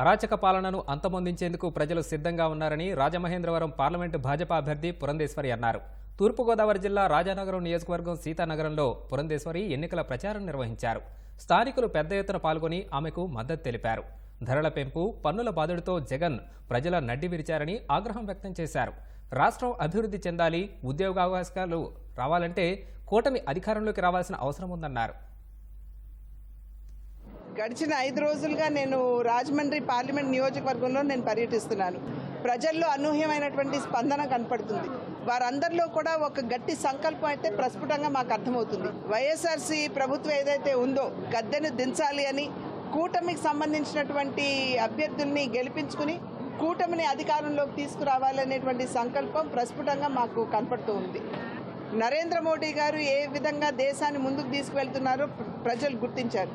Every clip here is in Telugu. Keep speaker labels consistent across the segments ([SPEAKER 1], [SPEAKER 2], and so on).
[SPEAKER 1] అరాచక పాలనను అంతమొందించేందుకు ప్రజలు సిద్ధంగా ఉన్నారని రాజమహేంద్రవరం పార్లమెంటు భాజపా అభ్యర్థి పురంధేశ్వరి అన్నారు. తూర్పుగోదావరి జిల్లా రాజానగరం నియోజకవర్గం సీతానగరంలో పురంధేశ్వరి ఎన్నికల ప్రచారం నిర్వహించారు. స్థానికులు పెద్ద ఎత్తున పాల్గొని ఆమెకు మద్దతు తెలిపారు. ధరల పెంపు పన్నుల బాధుడితో జగన్ ప్రజల నడ్డి విరిచారని ఆగ్రహం వ్యక్తం చేశారు. రాష్ట్రం అభివృద్ధి చెందాలి ఉద్యోగావకాశాలు రావాలంటే కూటమి అధికారంలోకి రావాల్సిన అవసరం ఉందన్నారు.
[SPEAKER 2] గడిచిన ఐదు రోజులుగా నేను రాజమండ్రి పార్లమెంట్ నియోజకవర్గంలో నేను పర్యటిస్తున్నాను. ప్రజల్లో అనూహ్యమైనటువంటి స్పందన కనపడుతుంది. వారందరిలో కూడా ఒక గట్టి సంకల్పం అయితే ప్రస్ఫుటంగా మాకు అర్థమవుతుంది. వైఎస్ఆర్సీ ప్రభుత్వం ఏదైతే ఉందో గద్దెను దించాలి అని కూటమికి సంబంధించినటువంటి అభ్యర్థుల్ని గెలిపించుకుని కూటమిని అధికారంలోకి తీసుకురావాలనేటువంటి సంకల్పం ప్రస్ఫుటంగా మాకు కనపడుతూ ఉంది. నరేంద్ర మోడీ గారు ఏ విధంగా దేశాన్ని ముందుకు తీసుకువెళ్తున్నారో ప్రజలు గుర్తించారు.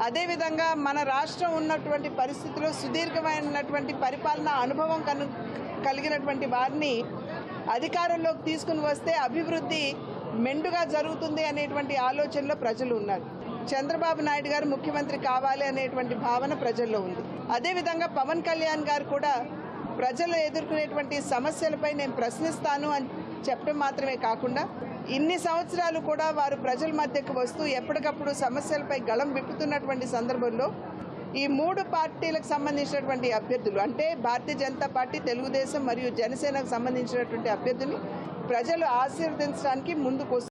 [SPEAKER 2] అదేవిధంగా మన రాష్ట్రం ఉన్నటువంటి పరిస్థితిలో సుదీర్ఘమైనటువంటి పరిపాలన అనుభవం కను కలిగినటువంటి వారిని అధికారంలోకి తీసుకుని వస్తే అభివృద్ధి మెండుగా జరుగుతుంది అనేటువంటి ఆలోచనలో ప్రజలు ఉన్నారు. చంద్రబాబు నాయుడు గారు ముఖ్యమంత్రి కావాలి అనేటువంటి భావన ప్రజల్లో ఉంది. అదేవిధంగా పవన్ కళ్యాణ్ గారు కూడా ప్రజలు ఎదుర్కొనేటువంటి సమస్యలపై నేను ప్రశ్నిస్తాను అని చెప్పడం మాత్రమే కాకుండా ఇన్ని సంవత్సరాలు కూడా వారు ప్రజల మధ్యకు వస్తూ ఎప్పటికప్పుడు సమస్యలపై గళం విప్పుతున్నటువంటి సందర్భంలో ఈ మూడు పార్టీలకు సంబంధించినటువంటి అభ్యర్థులు అంటే భారతీయ జనతా పార్టీ తెలుగుదేశం మరియు జనసేనకు సంబంధించినటువంటి అభ్యర్థుల్ని ప్రజలు ఆశీర్వదించడానికి ముందుకు